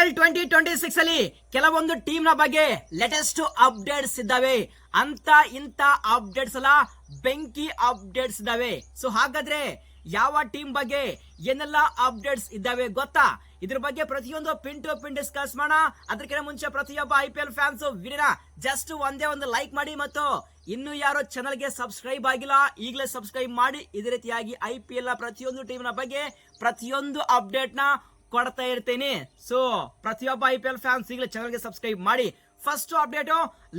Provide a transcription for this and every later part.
L twenty twenty six ಅಲ್ಲಿ ಕೆಲವೊಂದು ಟೀಮ್ನ ಬಗ್ಗೆ ಲೇಟೆಸ್ಟ್ ಅಪ್ಡೇಟ್ಸ್ ಇದ್ದಾವೆ. ಅಂತ ಇಂತ ಅಪ್ಡೇಟ್ಸ್ ಅಲ್ಲ, ಬೆಂಕಿ ಅಪ್ಡೇಟ್ಸ್ ಇದ್ದಾವೆ. ಸೊ ಹಾಗಾದ್ರೆ ಯಾವ ಟೀಮ್ ಬಗ್ಗೆ ಏನೆಲ್ಲ ಅಪ್ಡೇಟ್ಸ್ ಇದ್ದಾವೆ ಗೊತ್ತಾ? ಇದ್ರ ಬಗ್ಗೆ ಪ್ರತಿಯೊಂದು ಪಿನ್ ಟು ಪಿನ್ ಡಿಸ್ಕಸ್ ಮಾಡೋಣ. ಅದಕ್ಕಿಂತ ಮುಂಚೆ ಪ್ರತಿಯೊಬ್ಬ ಐ ಪಿ ಎಲ್ ಫ್ಯಾನ್ಸ್ ವಿಡಿಯೋನ ಜಸ್ಟ್ ಒಂದೇ ಒಂದು ಲೈಕ್ ಮಾಡಿ ಮತ್ತು ಇನ್ನು ಯಾರು ಚಾನಲ್ಗೆ ಸಬ್ಸ್ಕ್ರೈಬ್ ಆಗಿಲ್ಲ, ಈಗಲೇ ಸಬ್ಸ್ಕ್ರೈಬ್ ಮಾಡಿ. ಇದೇ ರೀತಿಯಾಗಿ ಐ ಪಿ ಎಲ್ ಪ್ರತಿಯೊಂದು ಟೀಮ್ನ ಬಗ್ಗೆ ಪ್ರತಿಯೊಂದು ಅಪ್ಡೇಟ್ನ ಕೊಡ್ತಾ ಇರ್ತೀನಿ. ಸೊ ಪ್ರತಿಯೊಬ್ಬ ಐ ಪಿ ಎಲ್ ಫ್ಯಾನ್ಸ್ ಈಗಲೇ ಚಾನಲ್ಗೆ ಸಬ್ಸ್ಕ್ರೈಬ್ ಮಾಡಿ. First update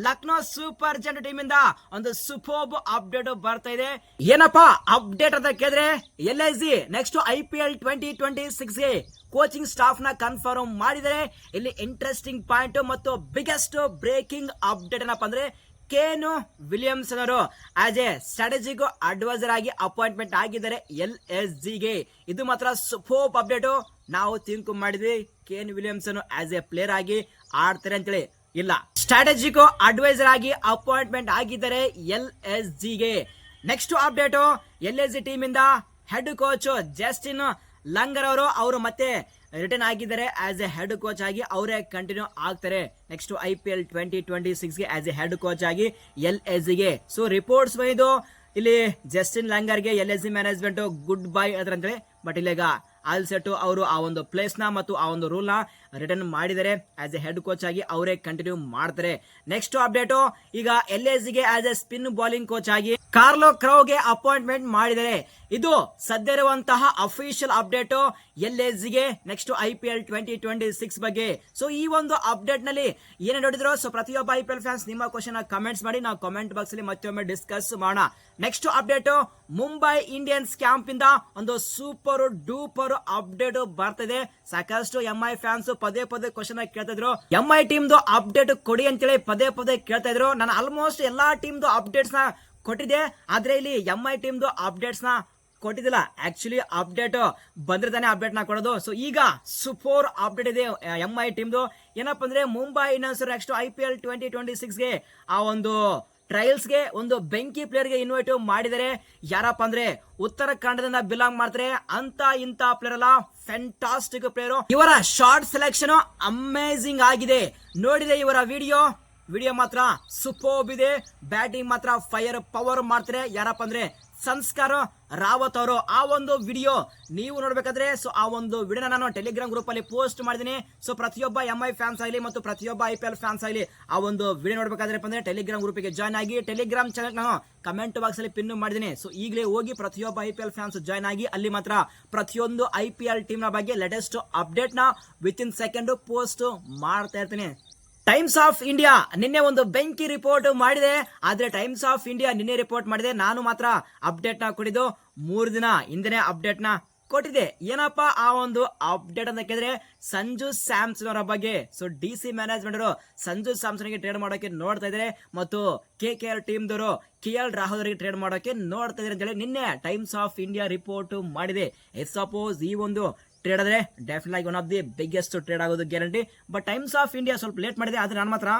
Lucknow super giant team ಇಂದ ಒಂದು ಸುಪೋಬ್ ಅಪ್ಡೇಟ್ ಬರ್ತಾ ಇದೆ. ಏನಪ್ಪಾ ಅಪ್ಡೇಟ್ ಅಂತ ಕೇಳಿದ್ರೆ L I C next I P L twenty twenty ಸಿಕ್ಸ್ಗೆ coaching ಸ್ಟಾಫ್ನ ಕನ್ಫರ್ಮ್ ಮಾಡಿದರೆ, ಇಲ್ಲಿ ಇಂಟ್ರೆಸ್ಟಿಂಗ್ ಪಾಯಿಂಟ್ ಮತ್ತು ಬಿಗ್ಗೆಸ್ಟ್ ಬ್ರೇಕಿಂಗ್ ಅಪ್ಡೇಟ್ ಏನಪ್ಪಾ ಅಂದ್ರೆ ಕೇನು ಅವರು ಆಸ್ ಎ ಸ್ಟ್ರಾಟಜಿಗೂ ಅಡ್ವೈಸರ್ ಆಗಿ ಅಪಾಯಿಂಟ್ಮೆಂಟ್ ಆಗಿದ್ದಾರೆ ಎಲ್ ಎಸ್ ಜಿಗೆ. ಇದು ಮಾತ್ರ ಸೂಪರ್ ಅಪ್ಡೇಟ್. ನಾವು ತಿಂಕು ಮಾಡಿದ್ವಿ. Kane Williamson as a player ಆಗಿ ಆಡ್ತಾರೆ ಅಂತೇಳಿ. ಇಲ್ಲ. ಸ್ಟ್ರಾಟಜಿಗೂ ಅಡ್ವೈಸರ್ ಆಗಿ ಅಪಾಯಿಂಟ್ಮೆಂಟ್ ಆಗಿದ್ದಾರೆ ಎಲ್ ಎಸ್ ಜಿಗೆ. Next update. L S G team ಇಂದ ಹೆಡ್ ಕೋಚ್ ಜಸ್ಟಿನ್ ಲಂಗರ್ ಅವರು. ಅವರು ಮತ್ತೆ ರಿಟರ್ನ್ ಆಗಿದ್ದಾರೆ ಆಸ್ ಎ ಹೆಡ್ ಕೋಚ್ ಆಗಿ ಅವರೇ ಕಂಟಿನ್ಯೂ ಆಗ್ತಾರೆ. Next I P L twenty twenty ಸಿಕ್ಸ್ಗೆ as a head coach ಆಗಿ ಎಲ್ ಎಸ್ಗೆ. ಸೊ ರಿಪೋರ್ಟ್ಸ್ ಬಂದಿದ್ದು ಇಲ್ಲಿ Justin ಲ್ಯಾಂಗರ್ಗೆ L S G management good bye ಅದ್ರಂತೇಳಿ but all all set ಅವರು ಆ ಒಂದು ಪ್ಲೇಸ್ನ ಮತ್ತು ಆ ಒಂದು ರೂಲ್ನ ರಿಟರ್ನ್ ಮಾಡಿದರೆ ಆಸ್ ಎ ಹೆಡ್ ಕೋಚ್ ಆಗಿ ಅವರೇ ಕಂಟಿನ್ಯೂ ಮಾಡ್ತಾರೆ. ನೆಕ್ಸ್ಟ್ ಅಪ್ಡೇಟ್ ಈಗ ಎಲ್ ಎಸ್ಗೆ as a spin bowling coach Carl Carlo ಕ್ರೌಗೆ ಅಪಾಯಿಂಟ್ಮೆಂಟ್ ಮಾಡಿದರೆ. ಇದು ಸದ್ಯ ಇರುವಂತಹ ಅಫಿಷಿಯಲ್ ಅಪ್ಡೇಟ್ ಎಲ್ ಎಸ್ಗೆ next I P L twenty twenty six ಬಗ್ಗೆ. ಸೊ ಈ ಒಂದು ಅಪ್ಡೇಟ್ನಲ್ಲಿ ಏನೇ ನೋಡಿದ್ರು ಸೊ ಪ್ರತಿಯೊಬ್ಬ ಐ ಪಿ ಎಲ್ ಫ್ಯಾನ್ಸ್ ನಿಮ್ಮ ಕ್ವಶನ್ ಕಮೆಂಟ್ಸ್ ಮಾಡಿ, ನಾವು ಕಮೆಂಟ್ ಬಾಕ್ಸ್ ಅಲ್ಲಿ ಮತ್ತೊಮ್ಮೆ ಡಿಸ್ಕಸ್ ಮಾಡೋಣ. Next update Mumbai Indians camp ಇಂದ ಒಂದು ಸೂಪರ್ ಡೂಪರ್ ಅಪ್ಡೇಟ್ ಬರ್ತಿದೆ. ಸಾಕಷ್ಟು ಎಂ ಐ ಫ್ಯಾನ್ಸ್ ಪದೇ ಪದೇ ಕ್ವಶನ್ ಕೇಳ್ತಾ ಇದ್ರು. ಎಂ ಐ ಟೀಮ್ದು ಅಪ್ಡೇಟ್ ಕೊಡಿ ಅಂತೇಳಿ ಪದೇ ಪದೇ ಕೇಳ್ತಾ ಇದ್ರು. ನಾನು ಆಲ್ಮೋಸ್ಟ್ ಎಲ್ಲಾ ಟೀಮ್ದು ಅಪ್ಡೇಟ್ಸ್ನ ಕೊಟ್ಟಿದ್ದೆ. ಆದ್ರೆ ಇಲ್ಲಿ ಎಂ ಐ ಟೀಮ್ದು ಅಪ್ಡೇಟ್ಸ್ನ ಕೊಟ್ಟಿದ್ದಿಲ್ಲ. ಆಕ್ಚುಲಿ ಅಪ್ಡೇಟ್ ಬಂದ್ರೆ ತಾನೇ ಅಪ್ಡೇಟ್ನ ಕೊಡೋದು. ಸೊ ಈಗ ಸೂಪರ್ ಅಪ್ಡೇಟ್ ಇದೆ ಎಂ ಐ ಟೀಮ್ದು ಏನಪ್ಪ ಅಂದ್ರೆ Mumbai Indians next I P L twenty twenty ಸಿಕ್ಸ್ಗೆ ಆ ಒಂದು ಟ್ರಯಲ್ಸ್ಗೆ ಒಂದು ಬೆಂಕಿ ಪ್ಲೇಯರ್ಗೆ ಇನ್ವೈಟ್ ಮಾಡಿದರೆ ಯಾರಪ್ಪ ಅಂದ್ರೆ ಉತ್ತರ ಕನ್ನಡದಿಂದ ಬಿಲಾಂಗ್ ಮಾಡ್ತಾರೆ. ಅಂತ ಇಂತ ಪ್ಲೇಯರ್ ಅಲ್ಲ ಫ್ಯಾಂಟಾಸ್ಟಿಕ್ ಪ್ಲೇಯರ್ ಇವರ ಶಾರ್ಟ್ ಸೆಲೆಕ್ಷನ್ ಅಮೇಸಿಂಗ್ ಆಗಿದೆ. ನೋಡಿದೆ ಇವರ ವಿಡಿಯೋ ವಿಡಿಯೋ ಮಾತ್ರ ಸೂಪರ್ಬ್ ಇದೆ. ಬ್ಯಾಟಿಂಗ್ ಮಾತ್ರ ಫೈರ್ ಪವರ್ ಮಾಡ್ತಾರೆ. ಯಾರಪ್ಪ ಅಂದ್ರೆ ಸಂಸ್ಕಾರ ರಾವತ್ ಅವರು ಆ ಒಂದು ವಿಡಿಯೋ ನೀವು ನೋಡ್ಬೇಕಾದ್ರೆ ಸೊ ಆ ಒಂದು ವಿಡಿಯೋನ ನಾನು ಟೆಲಿಗ್ರಾಮ್ ಗ್ರೂಪ್ ಅಲ್ಲಿ ಪೋಸ್ಟ್ ಮಾಡಿದ್ದೀನಿ. ಸೊ ಪ್ರತಿಯೊಬ್ಬ ಎಂ ಐ ಫ್ಯಾನ್ಸ್ ಆಗಲಿ ಮತ್ತು ಪ್ರತಿಯೊಬ್ಬ ಐ ಪಿ ಎಲ್ ಫ್ಯಾನ್ಸ್ ಆಗಲಿ ಆ ಒಂದು ವಿಡಿಯೋ ನೋಡ್ಬೇಕಾದ್ರೆ ಅಂದ್ರೆ ಟೆಲಿಗ್ರಾಮ್ ಗ್ರೂಪಿಗೆ ಜಾಯ್ನ್ ಆಗಿ ಟೆಲಿಗ್ರಾಮ್ ಚಾನಲ್ ನಾನು ಕಮೆಂಟ್ ಬಾಕ್ಸ್ ಅಲ್ಲಿ ಪಿನ್ ಮಾಡಿದ್ದೀನಿ. ಸೊ ಈಗಲೇ ಹೋಗಿ ಪ್ರತಿಯೊಬ್ಬ I P L fans join ಆಗಿ, ಅಲ್ಲಿ ಮಾತ್ರ ಪ್ರತಿಯೊಂದು ಐ ಪಿ ಎಲ್ ಟೀಮ್ನ ಬಗ್ಗೆ ಲೇಟೆಸ್ಟ್ ಅಪ್ಡೇಟ್ನ ವಿತ್ ಇನ್ ಸೆಕೆಂಡ್ ಪೋಸ್ಟ್ ಮಾಡ್ತಾ ಇರ್ತೀನಿ. ಟೈಮ್ಸ್ ಆಫ್ ಇಂಡಿಯಾ ನಿನ್ನೆ ಒಂದು ಬೆಂಕಿ ರಿಪೋರ್ಟ್ ಮಾಡಿದೆ. ಆದ್ರೆ ಟೈಮ್ಸ್ ಆಫ್ ಇಂಡಿಯಾ ನಿನ್ನೆ ರಿಪೋರ್ಟ್ ಮಾಡಿದೆ. ನಾನು ಮಾತ್ರ ಅಪ್ಡೇಟ್ನ ಕೊಟ್ಟಿದ್ದು. ಮೂರು ದಿನ ಹಿಂದೆ ಅಪ್ಡೇಟ್ನ ಕೊಟ್ಟಿದೆ. ಏನಪ್ಪಾ ಆ ಒಂದು ಅಪ್ಡೇಟ್ ಅಂತ ಕೇಳಿದ್ರೆ ಸಂಜು ಸ್ಯಾಮ್ಸನ್ ಅವರ ಬಗ್ಗೆ. ಸೊ ಡಿ ಸಿ ಮ್ಯಾನೇಜ್ಮೆಂಟ್ ಅವರು ಸಂಜು ಸ್ಯಾಮ್ಸನ್ಗೆ ಟ್ರೇಡ್ ಮಾಡೋಕೆ ನೋಡ್ತಾ ಇದ್ದಾರೆ. ಮತ್ತು ಕೆ ಕೆ ಆರ್ ಟೀಮ್ ದವರು ಕೆ ಎಲ್ ರಾಹುಲ್ ಅವರಿಗೆ ಟ್ರೇಡ್ ಮಾಡೋಕೆ ನೋಡ್ತಾ ಇದ್ದಾರೆ ಅಂತ ಹೇಳಿ ನಿನ್ನೆ ಟೈಮ್ಸ್ ಆಫ್ ಇಂಡಿಯಾ ರಿಪೋರ್ಟ್ ಮಾಡಿದೆ. ಎಸ್ ಸಪೋಸ್ ಈ ಒಂದು ಟ್ರೇಡ್ ಆದರೆ ಡೆಫಿನೆಟ್ ಆಗಿ one of the biggest trade ಆಗೋದು guarantee but Times of India ಸ್ವಲ್ಪ ಲೇಟ್ ಮಾಡಿದೆ, ಆದರೆ ನಾನು ಮಾತ್ರ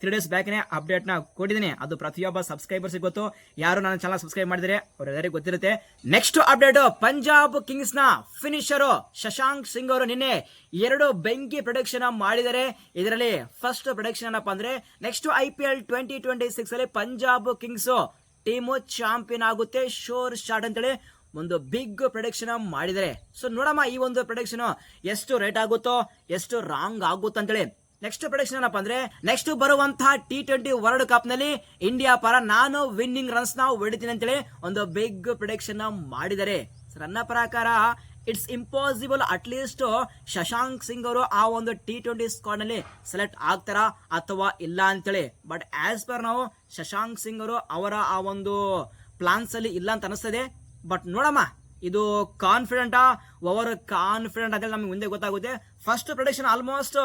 ತ್ರೀ ಡೇಸ್ ಬ್ಯಾಕ್ನೇ ಅಪ್ಡೇಟ್ನ ಕೊಟ್ಟಿದ್ದೀನಿ. ಅದು ಪ್ರತಿಯೊಬ್ಬ ಸಬ್ಸ್ಕ್ರೈಬರ್ ಗೊತ್ತು. ಯಾರು ನನ್ನ ಚಾನಲ್ ಸಬ್ಸ್ಕ್ರೈಬ್ ಮಾಡಿದರೆ ಅವರೆಲ್ಲರಿಗೂ ಗೊತ್ತಿರುತ್ತೆ. ನೆಕ್ಸ್ಟ್ ಅಪ್ಡೇಟ್ ಪಂಜಾಬ್ ಕಿಂಗ್ಸ್ನ ಫಿನಿಷರು ಶಶಾಂಕ್ ಸಿಂಗ್ ಅವರು ನಿನ್ನೆ ಎರಡು ಬೆಂಕಿ ಪ್ರೊಡಕ್ಷನ್ ಮಾಡಿದರೆ ಇದರಲ್ಲಿ ಫಸ್ಟ್ ಪ್ರೊಡಕ್ಷನ್ ಏನಪ್ಪ ಅಂದರೆ next I P L twenty twenty six ಅಲ್ಲಿ ಪಂಜಾಬ್ ಕಿಂಗ್ಸು ಟೀಮು ಚಾಂಪಿಯನ್ ಆಗುತ್ತೆ. ಶೋರ್ ಶಾಟ್ ಅಂತೇಳಿ ಒಂದು ಬಿಗ್ ಪ್ರೊಡಕ್ಷನ್ ಮಾಡಿದರೆ. ಸೊ ನೋಡಮ್ಮ, ಈ ಒಂದು ಪ್ರೊಡಕ್ಷನ್ ಎಷ್ಟು ರೇಟ್ ಆಗುತ್ತೋ, ಎಷ್ಟು ರಾಂಗ್ ಆಗುತ್ತೋ ಅಂತೇಳಿ. ನೆಕ್ಸ್ಟ್ ಪ್ರೊಡಕ್ಷನ್ ಏನಪ್ಪ ಅಂದ್ರೆ ನೆಕ್ಸ್ಟ್ ಬರುವಂತಹ ಟಿ ಟ್ವೆಂಟಿ ವರ್ಲ್ಡ್ ಕಪ್ನಲ್ಲಿ ಇಂಡಿಯಾ ಪರ ನಾನು ವಿನ್ನಿಂಗ್ ರನ್ಸ್ ನಾವು ಹೊಡಿತೀನಿ ಅಂತೇಳಿ ಒಂದು ಬಿಗ್ ಪ್ರೊಡಕ್ಷನ್ ಮಾಡಿದರೆ. ನನ್ನ ಪ್ರಕಾರ it's impossible at least Shashank Singh ಅವರು ಆ ಒಂದು ಟಿ ಟ್ವೆಂಟಿ ಸ್ಕ್ವಾಡ್ನಲ್ಲಿ ಸೆಲೆಕ್ಟ್ ಆಗ್ತಾರಾ ಅಥವಾ ಇಲ್ಲ ಅಂತೇಳಿ. ಬಟ್ ಆಸ್ ಪರ್ ನಾವು ಶಶಾಂಕ್ ಸಿಂಗ್ ಅವರು ಅವರ ಆ ಒಂದು ಪ್ಲಾನ್ಸ್ ಅಲ್ಲಿ ಇಲ್ಲ ಅಂತ ಅನಿಸ್ತದೆ. ಬಟ್ ನೋಡಮ್ಮ, ಇದು ಕಾನ್ಫಿಡೆಂಟಾ ಓವರ್ ಕಾನ್ಫಿಡೆಂಟ್ ಅಂತ ನಮಗೆ ಮುಂದೆ ಗೊತ್ತಾಗುತ್ತೆ. First production almost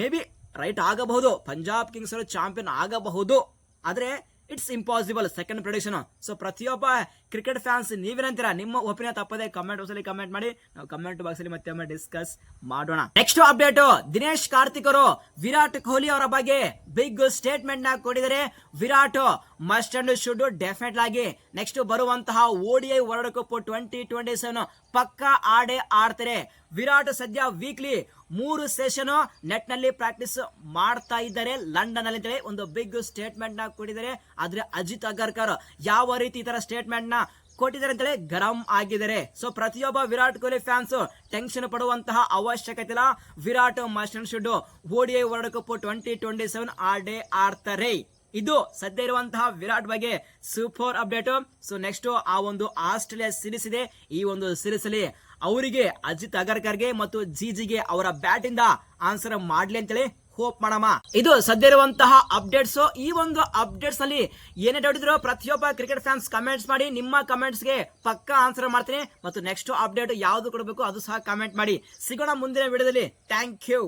may be right ಆಗಬಹುದು ಪಂಜಾಬ್ ಕಿಂಗ್ಸ್ ಚಾಂಪಿಯನ್ ಆಗಬಹುದು. ಆದ್ರೆ it's impossible second production so ಪ್ರತಿಯೊಬ್ಬ ಕ್ರಿಕೆಟ್ ಫ್ಯಾನ್ಸ್ ನೀವೇನಂತೀರಾ ನಿಮ್ಮ ಒಪಿನಿಯನ್ ತಪ್ಪದೆ ಕಮೆಂಟ್ ಬಾಕ್ಸ್ ಅಲ್ಲಿ ಕಮೆಂಟ್ ಮಾಡಿ. ನಾವು ಕಮೆಂಟ್ ಬಾಕ್ಸ್ ಅಲ್ಲಿ ಮತ್ತೆ ಡಿಸ್ಕಸ್ ಮಾಡೋಣ. ನೆಕ್ಸ್ಟ್ ಅಪ್ಡೇಟ್ ದಿನೇಶ್ ಕಾರ್ತಿಕ್ ಅವರು ವಿರಾಟ್ ಕೊಹ್ಲಿ ಅವರ ಬಗ್ಗೆ ಬಿಗ್ ಸ್ಟೇಟ್ಮೆಂಟ್ನ ಕೊಡಿದರೆ Virat must and should definite ಆಗಿ ನೆಕ್ಸ್ಟ್ ಬರುವಂತಹ ODI world cup twenty twenty seven ಪಕ್ಕ ಆಡೇ ಆಡ್ತಾರೆ. ವಿರಾಟ್ ಸದ್ಯ ವೀಕ್ಲಿ ಮೂರು ಸೆಷನ್ ನೆಟ್ನಲ್ಲಿ ಪ್ರಾಕ್ಟೀಸ್ ಮಾಡ್ತಾ ಇದ್ದಾರೆ. ಲಂಡನ್ ಅಲ್ಲಿ ಒಂದು ಬಿಗ್ ಸ್ಟೇಟ್ಮೆಂಟ್ನ ಕೊಟ್ಟಿದ್ದಾರೆ. ಆದ್ರೆ ಅಜಿತ್ ಅಗರ್ಕರ್ ಯಾವ ರೀತಿ ಈ ತರ ಸ್ಟೇಟ್ಮೆಂಟ್ನ ಕೊಟ್ಟಿದ್ದಾರೆ ಅಂತೇಳಿ ಗರಂ ಆಗಿದ್ದಾರೆ. ಸೊ ಪ್ರತಿಯೊಬ್ಬ ವಿರಾಟ್ ಕೊಹ್ಲಿ ಫ್ಯಾನ್ಸ್ ಟೆನ್ಷನ್ ಪಡುವಂತಹ ಅವಶ್ಯಕತೆ ಇಲ್ಲ. Virat must and should ODI world cup twenty twenty seven ಆಡೇ ಆಡ್ತಾರೆ. ಇದು ಸದ್ಯ ಇರುವಂತಹ ವಿರಾಟ್ ಬಗ್ಗೆ ಸೂಪರ್ ಅಪ್ಡೇಟ್. ಸೊ ನೆಕ್ಸ್ಟ್ ಆ ಒಂದು ಆಸ್ಟ್ರೇಲಿಯಾ ಸಿರೀಸ್ ಇದೆ. ಈ ಒಂದು ಸಿರೀಸ್ ಅಲ್ಲಿ ಅವರಿಗೆ ಅಜಿತ್ ಅಗರ್ಕರ್ಗೆ ಮತ್ತು ಜಿಜಿಗೆ ಅವರ ಬ್ಯಾಟ್ ಇಂದ ಆನ್ಸರ್ ಮಾಡ್ಲಿ ಅಂತೇಳಿ ಹೋಪ್ ಮಾಡಮ್ಮ. ಇದು ಸದ್ಯ ಇರುವಂತಹ ಅಪ್ಡೇಟ್ಸ್ ಈ ಒಂದು ಅಪ್ಡೇಟ್ಸ್ ಅಲ್ಲಿ ಏನೇ ಡೌಟ್ ಇದ್ರು ಪ್ರತಿಯೊಬ್ಬ ಕ್ರಿಕೆಟ್ ಫ್ಯಾನ್ಸ್ ಕಮೆಂಟ್ಸ್ ಮಾಡಿ, ನಿಮ್ಮ ಕಮೆಂಟ್ಸ್ಗೆ ಪಕ್ಕಾ ಆನ್ಸರ್ ಮಾಡ್ತೀನಿ. ಮತ್ತು ನೆಕ್ಸ್ಟ್ ಅಪ್ಡೇಟ್ ಯಾವ್ದು ಕೊಡಬೇಕು ಅದು ಸಹ ಕಮೆಂಟ್ ಮಾಡಿ. ಸಿಗೋಣ ಮುಂದಿನ ವಿಡಿಯೋದಲ್ಲಿ ಥ್ಯಾಂಕ್ ಯು